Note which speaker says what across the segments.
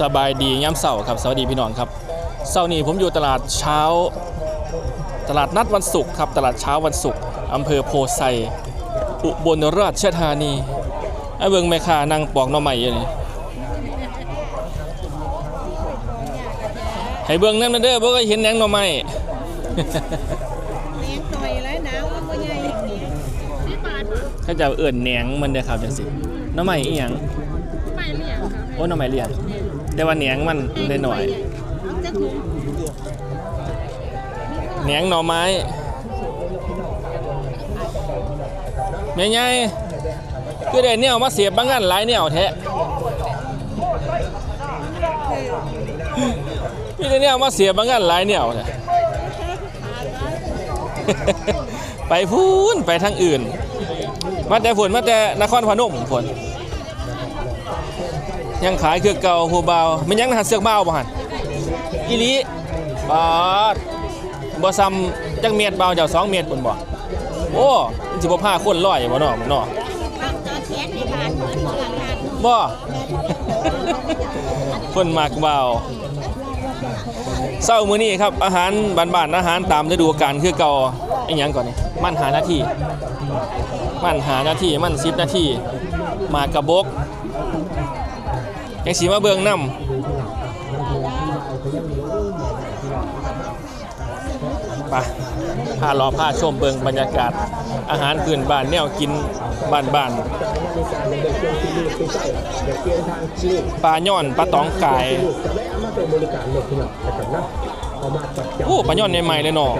Speaker 1: สบายดีย้ำเสาร์ครับสวัสดีพี่น้องครับเสาร์นี้ผมอยู่ตลาดเช้า ตลาดนัดวันศุกร์ครับตลาดเช้าวันศุกร์อำเภอโพไซอุบลราชธานีไอ้เบิงแม่ค้านั่งปอกหน่อไม้อยู่นี่ให้เบิ่งนั่นเด้อบ่ก็เห็นแหนงหน่อไม้
Speaker 2: เลี้ยงต่อยแล้วหนาวมันบ่ใหญ่สิบบาท
Speaker 1: เขาจะเอิ่นแหนงมันเด้อครับจังซี่หน่อไม้อีหยัง
Speaker 2: ไม่เลี้ยงค่ะ
Speaker 1: โอ้หน่อไม้เลียง แต่ว่าแหนงมันน้อย
Speaker 2: เอาจะถุง
Speaker 1: หนงหน่อไม้แม่ใหญ่คือได้แนวมาเสียบบางงานหลายแนวแท้มีแต่เนี่ยมาเสียบบางงานหลายเนี่ยเอาเนี่ยไปพูนไปทางอื่น มาแต่ฝนมาแต่นครพนมฝน ยังขายคือเก่าผู้เบามันยังหันเสือกเบาบ่หันอีลีบาดบ่ซ้ำจักเมียดเบาเจ้าสองเมียดปุ่นบ่โอ้มันสิบ่พาคนร้อยบ่เนาะเนาะ
Speaker 2: ตอนเนในบ้านเหมือนอหลังงาน
Speaker 1: บ่คนมากเบาเศร้ามื้อนี้ครับอาหารบ้านๆอาหารตามฤดูกาลคือเก่าอีหยังก่อนนี่มันหาหน้าที่มันหาหน้าที่มัน10นาที่มากระบก ยังสีมาเบืองน้ำไปผ้ารอผ้าชมเบืองบรรยากาศ อาหารพื้นบ้านแนวกินบ้านบ้านปลาย่อนปลาตองไก่
Speaker 3: ผู้ปลา
Speaker 1: ย่อนใหม่เลยเนาะ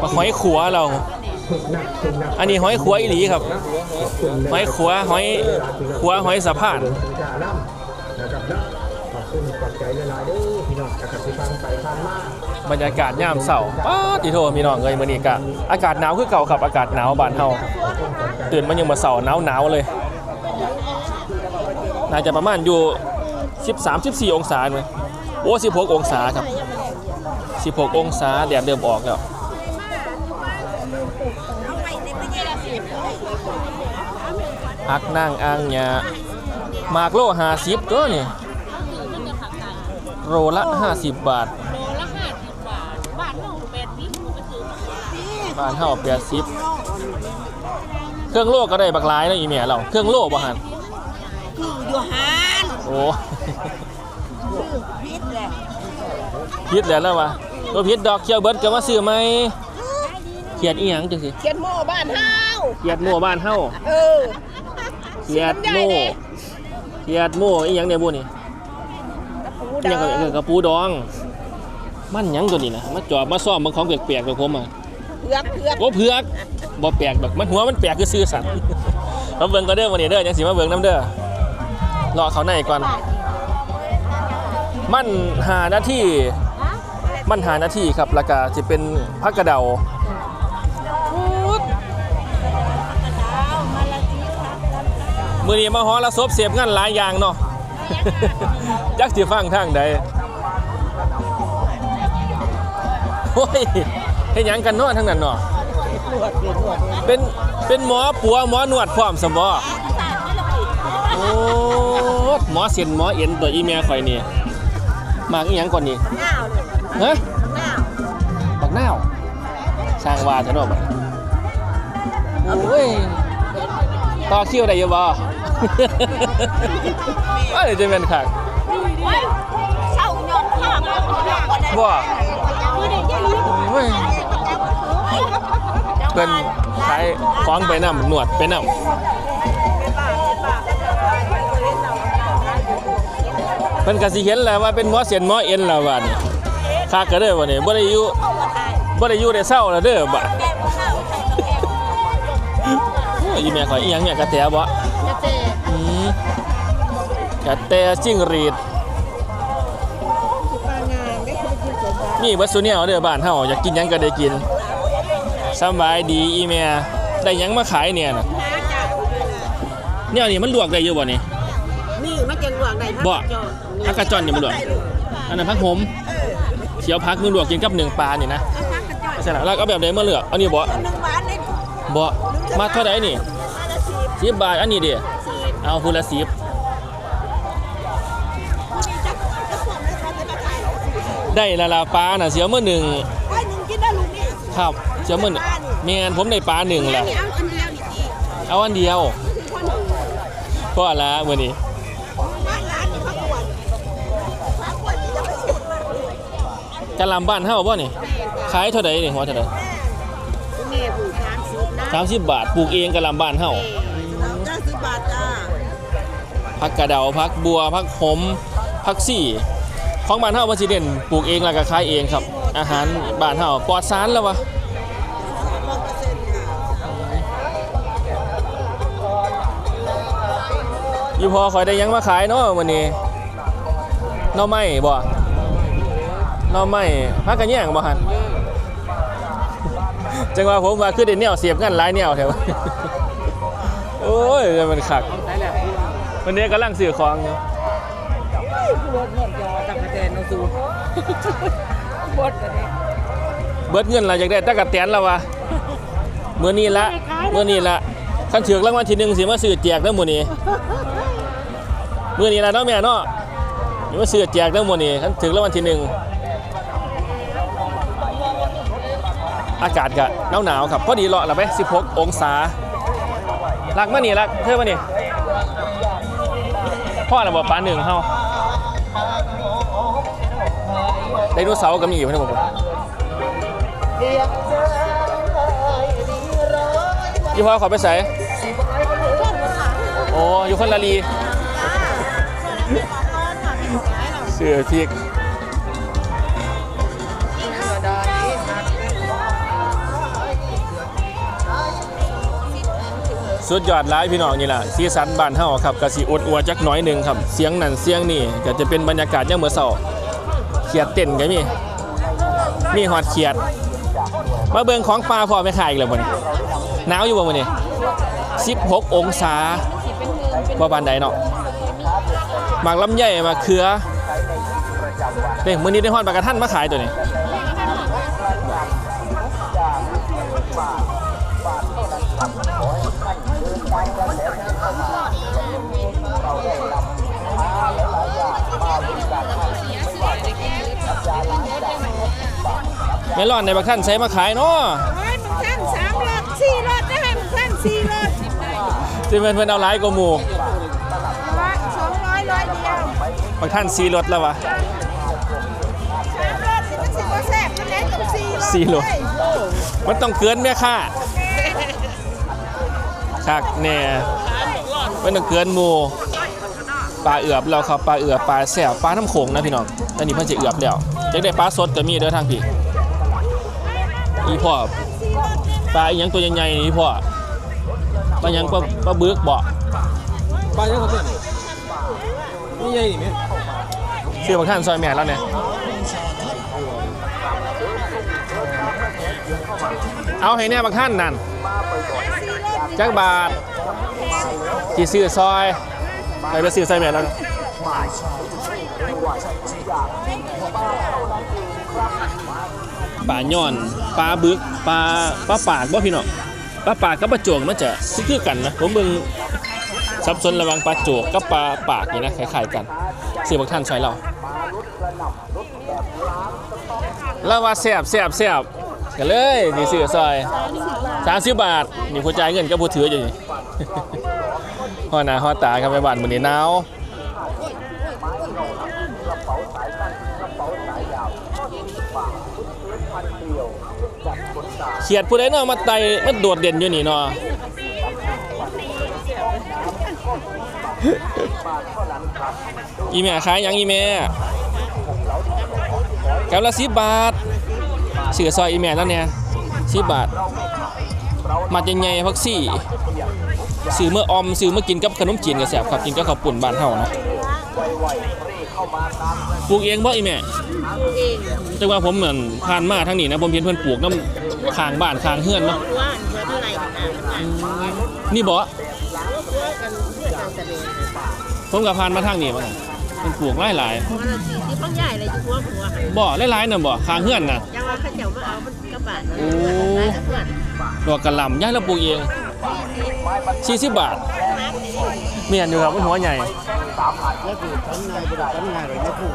Speaker 1: ปลาหอยขัวเรา
Speaker 3: ฝึกหนักฝึกหนัก
Speaker 1: อันนี้หอยขัวอีหลีครับ
Speaker 3: นะขอบคุณ
Speaker 1: หอยขัวหอยขัวหอยสะพาน
Speaker 3: สินค้าน้ำนะครับนะขอบคุณขอบใจหลายๆเด้อพี่น้องนะครับที่ฟังไปฟังมา
Speaker 1: บรรยากาศยามเสาร์ป้าดติโทพี่น้องเอ้ยมื้อนี้กะอากาศหนาวคือเก่าครับอากาศหนาวบ้านเฮาตื่นมายังมาเสาร์หนาวหนาวๆเลยน่าจะประมาณอยู่ 13 14 องศาเลยโอ้16 องศาครับ 16 องศาแดดเริ่มออกแล้ว
Speaker 2: เอาไปในประเทศละสิบ
Speaker 1: พักนั่งอ่างยาหมากโล50ตัวนี่โลละ50บาท
Speaker 2: โลละห้าสิบบาทบ้านเราแปดสิบก็ถือ
Speaker 1: บ้านเฮา80เครื่องโลก็ได้บักหลายนะอีเมียเราเครื่องโลบ่หัน
Speaker 2: คืออยู่หาน
Speaker 1: โอ้
Speaker 2: พิษแหละ
Speaker 1: พิษแล้วแล้ววะตัวพิษดอกเขียวเบิดก็มาซื้อไหม เขียดอีหยังจังสิ
Speaker 2: เขียนโม่บ้านเฮา
Speaker 1: เขียดโม่บ้านเฮา
Speaker 2: เออ
Speaker 1: เขียดโม่เขียดโม่อีหยังเนี่ยบุนี่
Speaker 2: กระปู
Speaker 1: อีหยังกับกระปูดอง มันหยังตัวนี้นะมาจอบมาซ่อมบางของแปลกๆกับผมอะ
Speaker 2: เผือกเผือก
Speaker 1: โอ้เผือกบ่แปลกดอกมันหัวมันแปลกคือซื่อสัตว์มาเบิ่งก็เด้อวันนี้เด้อจังสิมาเบิ่งน้ำเด้อรอเขาในก่อนมันหาหน้าที่มันหาหน้าที่ครับแล้วก็จะเป็นพักกระเดา มือนี้มาฮอละซบเสียบงานหลายอย่างเนาะจักสิฟังทางใดโอ้ยเฮ็ดหยังกันเนาะทั้งนั้นเนาะเป็นเป็นหมอปัวหมอนวดพร้อมสมบ่โอ้หมอเสียนหมอเอ็นตัวอีเมียข่อยนี่มากอีหยังก่อนนี่
Speaker 2: นาวเลย
Speaker 1: ฮะ
Speaker 2: หน้าว
Speaker 1: บักนาวสร้างว่าซะเนาะบัดโอ้ยต่อคิวได้อยู่บ่ ว่าเดี๋ยวจะเป็นคัก
Speaker 2: เศร้ายกข้ามแล้วก็ได้
Speaker 1: บ่โอ้ยเพิ่นขายของไปน้ำหนวดไปน้ำเพิ่นกสิเห็นแล้วว่าเป็นหมอเสียนหมอเอ็นแล้วว่านี่คักก็เด้อว่านี่บ่ได้อยู่บ่ได้อยู่ได้เศร้าแล้วเด้อบัดโอ้ยอีแม่ข่อยอีหยังเนี่ยกระแตบ่ กระแตจิ้งหรีด
Speaker 2: ปลางานได้คุณกินสมบัติ
Speaker 1: นี่เบัดซุเนี่ยเด้อบ้านเฮาอยากกินหยังก็ได้กินสำบายดีอีแม่ได้หยังมาขายเนี่ยน่ะเนี่ยนี่มันลวกได้อยู่บ่นี่
Speaker 2: นี่มันจะลวกได้
Speaker 1: บ่ผักกระจ่อนนี่มันลวกอันนั้นผักหอมเขียวผักมือลวกกินกับหนึ่งปลานี่นะ
Speaker 2: ผักกระจ่อย
Speaker 1: ใช่แล้วแล้วก็แบบไหนมาเลือกเอานี่บ่
Speaker 2: หนึ่งบาทเลย
Speaker 1: บ่มาเท่าไหร่นี่
Speaker 2: มาละสิบ
Speaker 1: 10บาทอันนี้ดิ
Speaker 2: สิบ
Speaker 1: เอาพูละ10 ได้ละลาปลาน่ะเสียมื้อหนึ่ง
Speaker 2: ไอ้หนึ่งกินได้ลูกนี่
Speaker 1: ครับเสียมื้อหนึ่งแม่นผมได้ปลาหนึ่งแหละ
Speaker 2: นี่เอาอันเดียวนี่ดี
Speaker 1: เอาอันเดียว
Speaker 2: คนหนึ่ง
Speaker 1: พอละมื้อนี้
Speaker 2: บ้านร้านนี่เขาปวดเขาปวดที่จะไปสุด
Speaker 1: กะหล่ำบ้านเฮาบ่นี่ขายเท่าใดนี่หัวเท่าใด
Speaker 2: แม่ผูกทานสุดนะ
Speaker 1: 30บาทปลูกเองกะหล่ำบ้านเฮา
Speaker 2: เราจ้างสิบบาทจ้า
Speaker 1: ผักกระเดาผักบัวผักหอมผักซี่ ของบ้านเฮามันสิเด่นปลูกเองแล้วก็ขายเองครับ อาหารบ้านเฮาปลอดสารแล้ววะ
Speaker 2: ร้อยเปอร์เซ็นต์ค่ะ
Speaker 1: อยู่พอคอยได้หยังมาขายเนาะวันนี้หน่อไม้บ่หน่อไม้พักกันแย่งบ่หันจังว่าผมว่าคือได้แนวเสียบกันหลายแนวแถวโอ้ยมันคักวันนี้กำลังซื้อของอยู่
Speaker 2: บดกันเอง
Speaker 1: เบิดเงินเราอยากได้ตะกะแตนแล้ววะมื้อนี้ละมื้อนี้ละคันถือรางวัลที่หนึ่งสิมาซื้อแจกเด้อมื้อนี้มื้อนี้ละเนาะแม่เนาะสิมาซื้อแจกเด้อมื้อนี้คันถือรางวัลที่หนึ่งอากาศก็หนาวๆครับพอดีเลาะละไป16องศาลักมานี่ลักเธอมานี่พ่อน่ะบ่ปลาหนึ่งเฮา ไดโนเสาร์ก็มีอยู่เพิ่นบอกว่ายี่ห้อขอไปใส่โอ้อยู่คนละลีเสือพริกสุดยอดหลายพี่น้องนี่แหละสีสันบ้านเฮาครับกะสิอวดอัวจักหน้อยหนึ่งครับ เสียงนั่นเสียงนี่ก็จะเป็นบรรยากาศยามมื้อเช้า เขียดเต้นก็มีมีฮอดเขียด มาเบิ่งของปลาพอไม่ขายอีกแล้วบ่นี่หนาวอยู่บ่มื้อนี้16องศาบ่ปานใดเนาะหมากลำไยหมาเขือเด้มื้อนี้ได้ฮอดปลากระทันมาขายตัวนี้ เมลอนในบักท่านใช้มาขายเนาะ
Speaker 2: ให้มึงท่านสามรถสี่รถได้ให้มึงท่านสี่รถ
Speaker 1: สิเพิ่นเพิ่นเอาหลายกว่าหมู่
Speaker 2: ร้อยสองร้อยร้อยเดียว
Speaker 1: บักท่าน4รถแล้ววะ
Speaker 2: สามรถสิมันสิบ่แซ่บมันได้ต้องสี่รถ
Speaker 1: สี่รถ
Speaker 2: เลย
Speaker 1: มันต้องเกินแม่ค่าคักแน่มันต้องเกินหมู่ปลาเอือบเราครับปลาเอือบปลาแซ่บปลาน้ำโขงนะพี่น้องอันนี้เพิ่นสิเอือบแล้วจักได้ปลาสดก็มีเด้อทางพี่ อีพ่อปลาอีหยังตัวใหญ่ๆนี่พ่อปลาหยังปลาปลาบึกบ่
Speaker 4: ปลาเยอะเขาเต้นนี่ใหญ่นี่ไหม
Speaker 1: ซื้อบักท่านซอยแม่แล้วเนี่ยเอาให้แน่บักท่านนั่นจักบาทที่ซื้อซอยไปไปซื้อซอยแม่แล้วปลาย่อน ปลาบึกปลาปลาปากบ่พี่น้องปลาปากกับปลาโจกมันจะคือกันนะผมเบิ่งสับสนระวังปลาโจกกับปลาปากนี่นะคล้ายๆกันซื้อบักท่านซอยเราแล้วว่าแซบแซบแซบกันเลยนี่ซื้อซอย30บาทนี่ผู้จ่ายเงินกับผู้ถืออยู่นี่ฮอหน้าฮอตาครับไปบ้านมือนี้หนาว เขียดผู้ใดเนาะมาไต่มันโดดเด่นอยู่นี่เนาะอีแม่ขายหยังอีแม่กับละสิบบาทเสือซอยอีแม่แล้วเนี่ยสิบบาทมัดยังไงพักซี่ซื้อเมื่อออมซื้อเมื่อกินกับขนมจีนกับแสบครับกินกับข้าวปุ่นบ้านเฮานะปลูกเองบ่อีแม่จังว่าผมเหมือนผ่านมาทางนี้นะผมเห็นเพิ่นปลูกน้ำ ข้างบ้านข้างเฮือนเนาะ
Speaker 2: ว่าเงินเท่าไหร่กันนะ
Speaker 1: นี่บ่
Speaker 2: กันจังแต่เด็ก
Speaker 1: ผมก็ผ่านมาทางนี้มาเพิ่นปลูกหลาย
Speaker 2: วันละสี่ที่ต้องใหญ่เลยจุหัวหัว
Speaker 1: ๆบ่หลายๆน่ะบ่ข้างเฮือนน่ะ
Speaker 2: ยังว่าข้าเจ้ามาเอามันกระบะ
Speaker 1: โอ้
Speaker 2: เพื่อน
Speaker 1: ดอกกระหล่ำย่ายเราปลูกเอง 40 บาทเมียนอยู่ครับมันหัวใหญ่
Speaker 4: แล้วคือทั้งนายบริษัททั้งนายเลยไม่พูด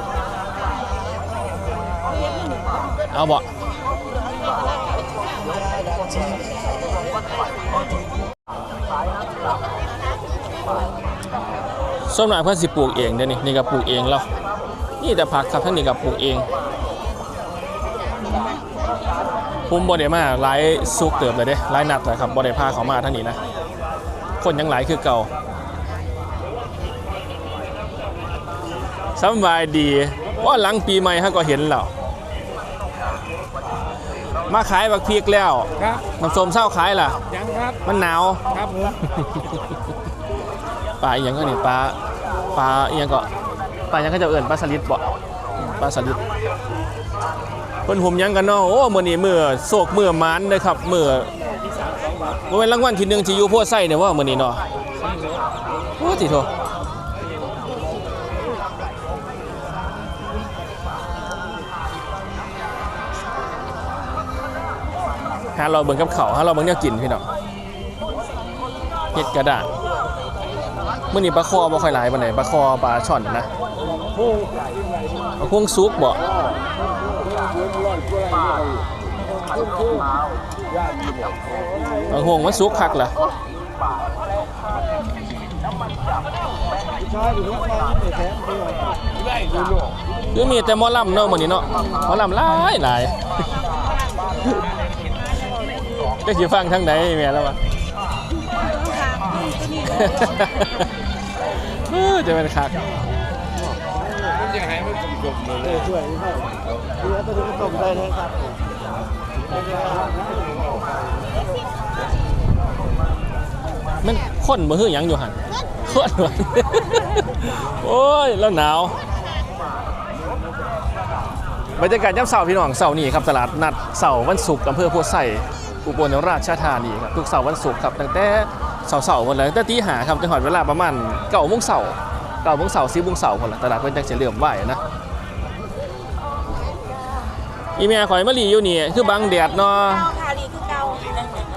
Speaker 1: เอาบ่ ส้มหน่อยเพื่อนสิปลูกเองเดี๋ยวนี้นี่ก็ปลูกเองแล้วนี่แต่ผักครับทั้งนี้ก็ปลูกเองภูมิบไดมาหลายซุกเติบเลยเด้หลายนัดเลยครับบไดพาเขามาทั้งนี้นะ คนยังหลายคือเก่าสบายดีว่าหลังปีใหม่ฮะก็เห็นแล้ว มาขายบักพริกแล้ว
Speaker 4: ครับ
Speaker 1: น้ำส้มเศร้าขายล่ะ
Speaker 4: ยังครับ
Speaker 1: มันหนาว
Speaker 4: ครับผม
Speaker 1: ปลาอีหยังก็นี่ปลาปลาอีหยังก็ปลาอีหยังก็จะเอื่นปลาสลิดบ่ปลาสลิดเพิ่นหุ่มหยังกันเนาะโอ้มื้อนี้มื้อโศกมื้อหมานเด้อครับมื้อบ่แม่นรางวัลที่หนึ่งที่อยู่พัวไส้เนี่ยว่ามื้อนี้เนาะโอ้ติโท หาเราเบิ่งกับเขาวหาเราเบิ่งแนวกินพี่น้องเฮ็ดกระดาษมื่อนี้ปลาคอบ่ค่อยหลายปานไหนปลาคอปลาช่อนนะปลาพวงซุกบ่ปลาห่วงมันซุกคักล่ะคือมีแต่หมอลำเนาะมื้อนี้เนาะหมอลำหลายหลาย ก็สิฟังทางไหนแม่แล้ววะเออจะเป็นคัก
Speaker 4: มันยังไงมันจมๆเลย
Speaker 3: ช่วยให้ดูแล้วตัวนี้ต้มได้เลยครับ
Speaker 1: มันข้นบ่คือหยังอยู่หั่นข้นวะโอ้ยแล้วหนาวบรรยากาศย่ำเสาร์พี่น้องเสาร์นี้ครับตลาดนัดเสาร์วันศุกร์อำเภอโพไซ อุบลราชธานีครับทุกเสาร์วันศุกร์ครับตั้งแต่เสาร์เสาร์หมดเลยตั้งแต่ตีหาครับจนถึงเวลาประมาณเก้าโมงเสาร์เก้าโมงเสาร์สิบโมงเสาร์หมดละตลาดเพิ่นจังสิเริ่มไหวนะอีเมียข่อยมะลีอยู่นี่คือบังแดดเนาะ
Speaker 2: เก้าค่ะดีคือเก้า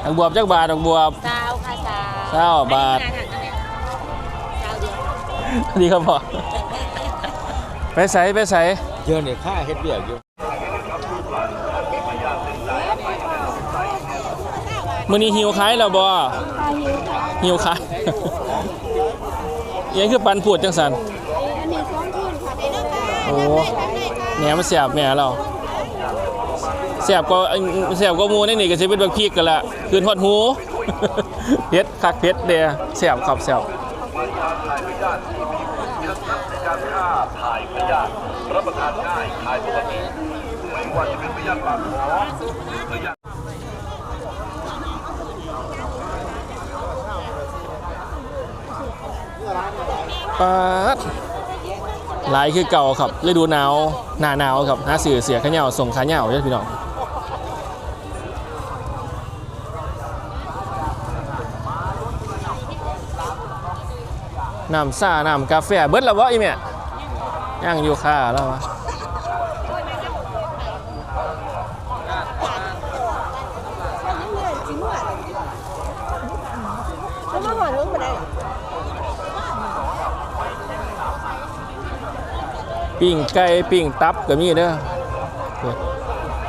Speaker 1: ดอกบวบจักบาทดอกบวบ
Speaker 2: เก้าค่ะสาว
Speaker 1: เก้าบาท
Speaker 2: เก้าเดียว
Speaker 1: ดีครับพ่อไปใส่ไปใส่
Speaker 4: เยอะเนี่ยค่าเฮ็ดเบียกอยู่
Speaker 1: มื้อนี้หิวขายแล้วบ่หิวขาย ยังคือปันพูดจังสัน
Speaker 2: อันนี้สองคืนค่ะเดี๋ยวนะคะ
Speaker 1: โอ้
Speaker 2: ทำได้ทำได้ค่ะ
Speaker 1: แหนมันแสบแหม่เราแสบก็แสบก็หมูในนี่ก็สิเป็นบักพริกกันละคืนฮอดหูเผ็ดคักเผ็ดเด้แสบครับแสบปา ดหลายคือเก่าครับฤดูหนาวหน้าหนาวครับหาสื่อเสียขะเหยาวส่งขาเหยาวเด้อพี่น้องน้ำซ่าน้ำกาแฟเบิดแล้ววะอีเมียย่างอยู่ค่าแล้ววะ
Speaker 2: แล้วมาหอดลงไปได้
Speaker 1: ปิ้งไก่ปิ้งตับก็มีเด้อเนี่ย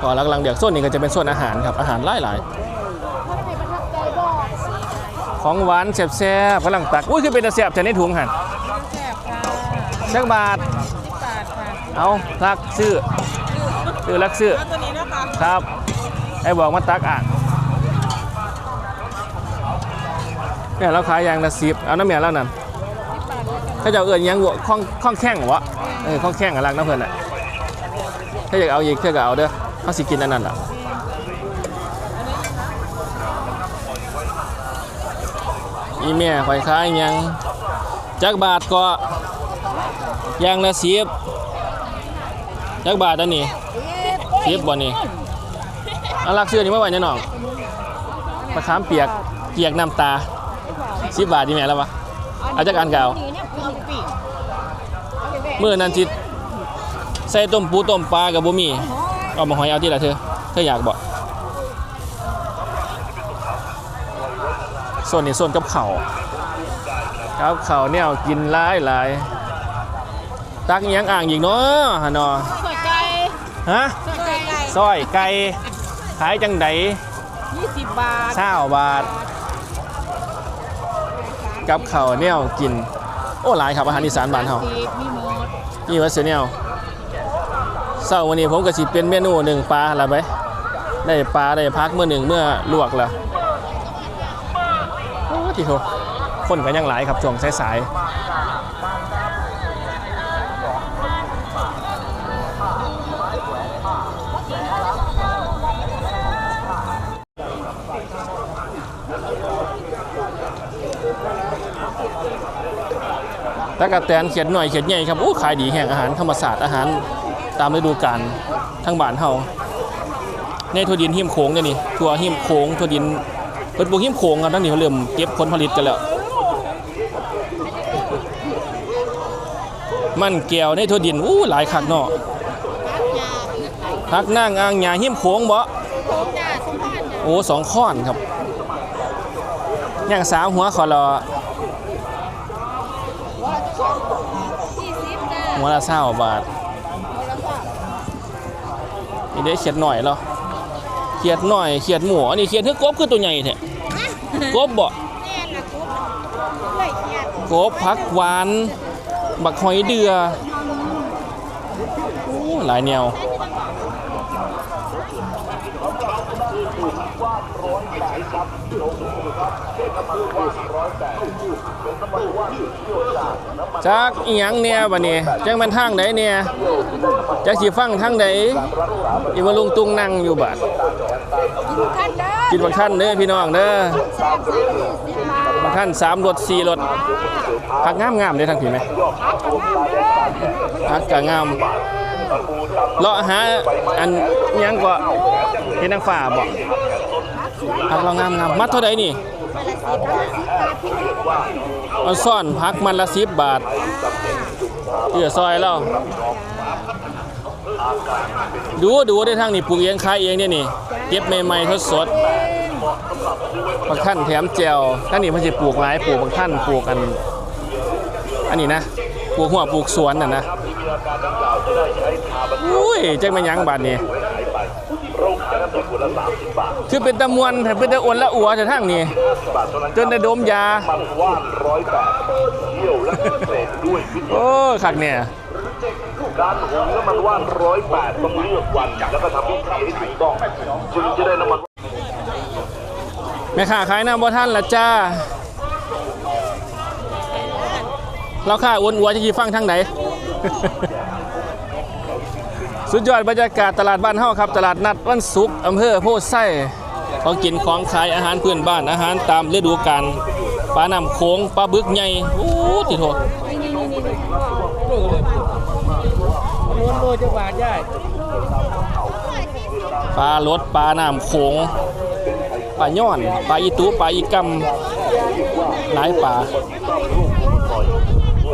Speaker 1: ก่อนหลังๆเดี๋ยวโซนนี้ก็จะเป็นโซนอาหารครับอาหารหลายหลายๆของหวานแซ่บๆกำลังตักอุ้ยคือเป็นตะแซ่บแต่ในถุงหัน
Speaker 2: แซ่บค่ะ
Speaker 1: เชิงบาท
Speaker 2: สิบบาทค่ะ
Speaker 1: เอาลักซื้อซื้อลักซื้อ
Speaker 2: เอาตัวนี้นะคะ
Speaker 1: ครับไอ้บอกมาตักอ่านเนี่ยเราขายยางละสิบเอาน้ำเมียแล้วนั่น ถ้าจะเอาเอื่นยังวัวข้องข้องแข้งวะเออข้องแข้งอะรักน้ำเพื่อนอะถ้าอยากเอาอีกเพื่อก็เอาเด้อเขาสิกินอันนั้นล่ะอีเมียข่อยขายยังจักบาทก็ยางละสิบจักบาทอันนี้สิบบ่นี่อันรักเสื้อนี่เมื่อวานเนี่ยน้องมะขามเปียกเปียกน้ำตาสิบบาทดีแม่แล้ววะเอาจากอันเก่า เมื่อนั้นจิตใส่ต้มปูต้มปลากับบ่มี เอามาหอยเอาที่ละเธอเธออยากบ่ส่วนนี้ส่วนกับเข่าวกับเข่าวเนี่ยกินหลายหลายตักอิหยังอ่างอีกเนาะฮะเนาะ
Speaker 2: สวยใจ
Speaker 1: ฮะ
Speaker 2: สวยใจไก่
Speaker 1: ซอยไก่ขายจังได
Speaker 2: 20 บาท
Speaker 1: เช้าบาท กับข้าวแนวกิน โอ้หลายครับอาหารอีสานบ้านเฮา
Speaker 2: มี
Speaker 1: นี่ว่าเนียวเช้าวันนี้ผมก็สิเป็นเมนูหนึ่งปลาละไปได้ปลาได้พักเมื่อหนึ่งเมื่อลวกละโอ้ที่โหคนกันยังหลายครับช่วงสายๆ ตะกะแตนเขียดหน่อยเขียดใหญ่ครับโอ้ขายดีแห่งอาหารธรรมศาสตร์อาหารตามฤดูกาลทั้งบ้านเฮาในทั่วดินหิมโขงเนี่ยนี่ทั่วหิมโขงทั่วดินเปิดปลูกหิมโขงกันทั้งนี้เขาเริ่มเก็บผลผลิตกันแล้วมันแก้วในทั่วดินอู้หลายคักเนาะพักนั่งอ่างหญ้าหิมโขงบ่
Speaker 2: จ้าสมพันธ์
Speaker 1: โอ้สองข้อนครับย่างสาวหัวขอรอ
Speaker 2: 20จ้า
Speaker 1: หัวละเศร้าบาทนี่ได้เขียดหน่อยเหรอเขียดหน่อยเขียดหมูอันนี้เขียดเทือกกบคือตัวใหญ่แท้กบบ่
Speaker 2: แน่ละกุ๊บเลยเกียด
Speaker 1: กบพักหวาน บักหอยเดือโอ้หลายแนว จากอีหยังเนี่ยบัดนี้จังมันทางไหนเนี่ยจักสิฟังทางใดอีมาลุงตุงนั่งอยู่บาดกินบักท่านเด้อพี่น้องเด้อ
Speaker 2: บาท
Speaker 1: บักท่านสามรถสี่รถผักงามงามๆเด้อทางผีไหม
Speaker 2: พักกันน้ำเด้อ
Speaker 1: ผักกะงามเลาะหาอันยังก็เห็นนางฟ้าบ่ผักเรางามงามมัดเท่าใดนี่ เอาซ่อนพักมันละสิบบาทเอือซอยแล้วดูดูได้ทางนี่ปลูกเองขายเองเนี่ยนี่เก็บใหม่ๆทดสดบางท่านแถมแจวท่านนี่มันจะปลูกหลายปลูกบางท่านปลูกอัน อันนี้นะปลูกหัวปลูกสวนน่ะนะอุ้ยจังมันหยังบาดนี่ คือเป็นตะมวนแต่เป็นตะอ้วนละอัวแต่ทางนี้จนได้ดมยา
Speaker 5: ว่านร้อยแปดเที่ยวและพิเศษด้วยวิธี
Speaker 1: โอ้ขักเนี่ย
Speaker 5: การหุงน้ำมันว่านร้อยแปดต้องเลือกวันแล้วก็ทำพิธีให้ถูกต้องจึงจะได้น้ำมัน
Speaker 1: แม่ค้าขายน้ำบ่ท่านละจ้าเราค่าอ้วนอัวจะขี่ฟังทางไหน สุดยอดบรรยากาศตลาดบ้านเฮาครับ ตลาดนัดวันศุกร์อำเภอโพธิ์ไส้ของกินของขายอาหารพื้นบ้านอาหารตามฤดูกาลปลาน้ำโขงปลาบึกใหญ่โอ้ติโถ
Speaker 4: นวลโลจะบาทได้
Speaker 1: ปลารสปลาน้ำโขงปลาย่อนปลาอีตูปลาอีกำหลายปลา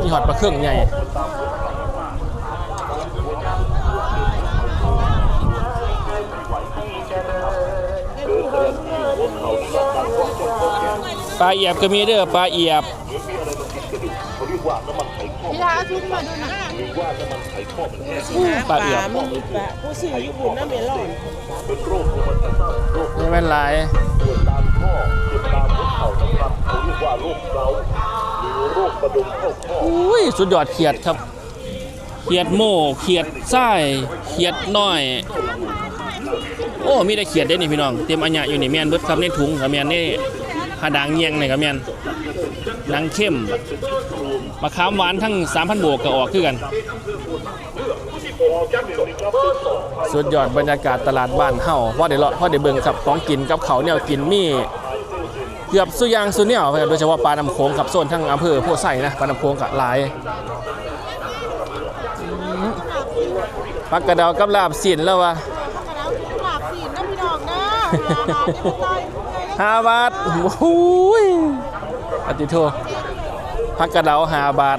Speaker 1: มีหอดปลาเครื่องใหญ่ ปลาเอียบก็มีเด้อปลาเอียบ
Speaker 2: พี่ลาเอาชุดมาดูนะ
Speaker 1: ปลาเอียบ
Speaker 6: มีปลาผู้ซื้อญี่ปุ่นน้ำเมลอน
Speaker 1: ไม่เป็นไร
Speaker 5: ตามข้อเก็บตามหัวเข่านะครับเขาเรียกว่าโรคเกาต์หรือโรคกระดุมเข้าข้อ
Speaker 1: อุ้ยสุดยอดเขียดครับ เขียดโม่เขียดไส้เขียดน้อย โอ้ มีแต่เขียดได้นี่พี่น้อง เต็มอัญญะอยู่นี่แมนเบิดครับในถุงกับแมนนี่ ผาดางเงียงนี่กับแมนนางเข้มมะขามหวานทั้ง3,000โบกก็ออกคือกัน สุดยอดบรรยากาศตลาดบ้านเฮาพ่อได้เลาะพ่อได้เบิ่งครับของกินกับเขาวแนวกินมีเกือบสุอยางสุแนวครับโดยเฉพาะปลาน้ำโขงกับโซนทั้งอำเภอโพธิ์ไส้นะปลาน้ำโขงกับหลายอืมปักกระเดากับลาบสินแล้ววะ
Speaker 2: แล้วหลากสีน้ำพี่น้องนะ
Speaker 1: ห้าบาทโอ้ยอติโทพักกระเดาห้าบาท